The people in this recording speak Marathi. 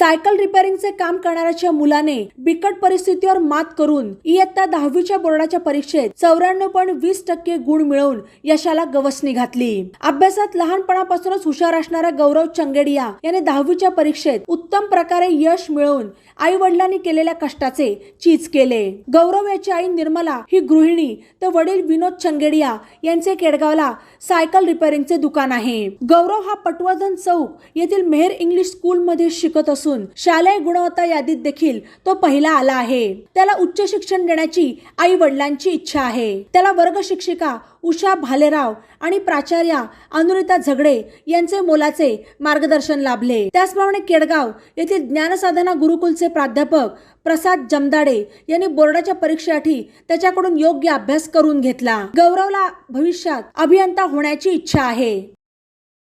सायकल रिपेअरिंगचे काम करणाऱ्याच्या मुलाने बिकट परिस्थितीवर मात करून इयत्ता दहावीच्या बोर्डाच्या परीक्षेत चौऱ्याण्णव पॉईंट वीस टक्के गुण मिळवून यशाला गवसणी घातली. अभ्यासात लहानपणापासूनच हुशार असणारा गौरव चंगेडिया याने दहावीच्या परीक्षेत उत्तम प्रकारे यश मिळवून आई वडिलांनी केलेल्या कष्टाचे चीज केले. गौरव याची आई निर्मला ही गृहिणी तर वडील विनोद चंगेडिया यांचे केडगावला सायकल रिपेअरिंगचे दुकान आहे. गौरव हा पटवर्धन चौक येथील मेहर इंग्लिश स्कूल मध्ये शिकत असून शालेय गुणवत्ता यादीत देखील तो पहिला आला आहे. त्याला उच्च शिक्षण देण्याची आई वडिलांची इच्छा आहे. त्याला वर्ग शिक्षिका उषा भालेराव आणि प्राचार्या अनुरिता झगडे यांचे मोलाचे मार्गदर्शन लाभले. त्याचप्रमाणे केडगाव येथील ज्ञानसाधना गुरुकुलचे प्राध्यापक प्रसाद जमदाडे यांनी बोर्डाच्या परीक्षेसाठी त्याच्याकडून योग्य अभ्यास करून घेतला. गौरवला भविष्यात अभियंता होण्याची इच्छा आहे.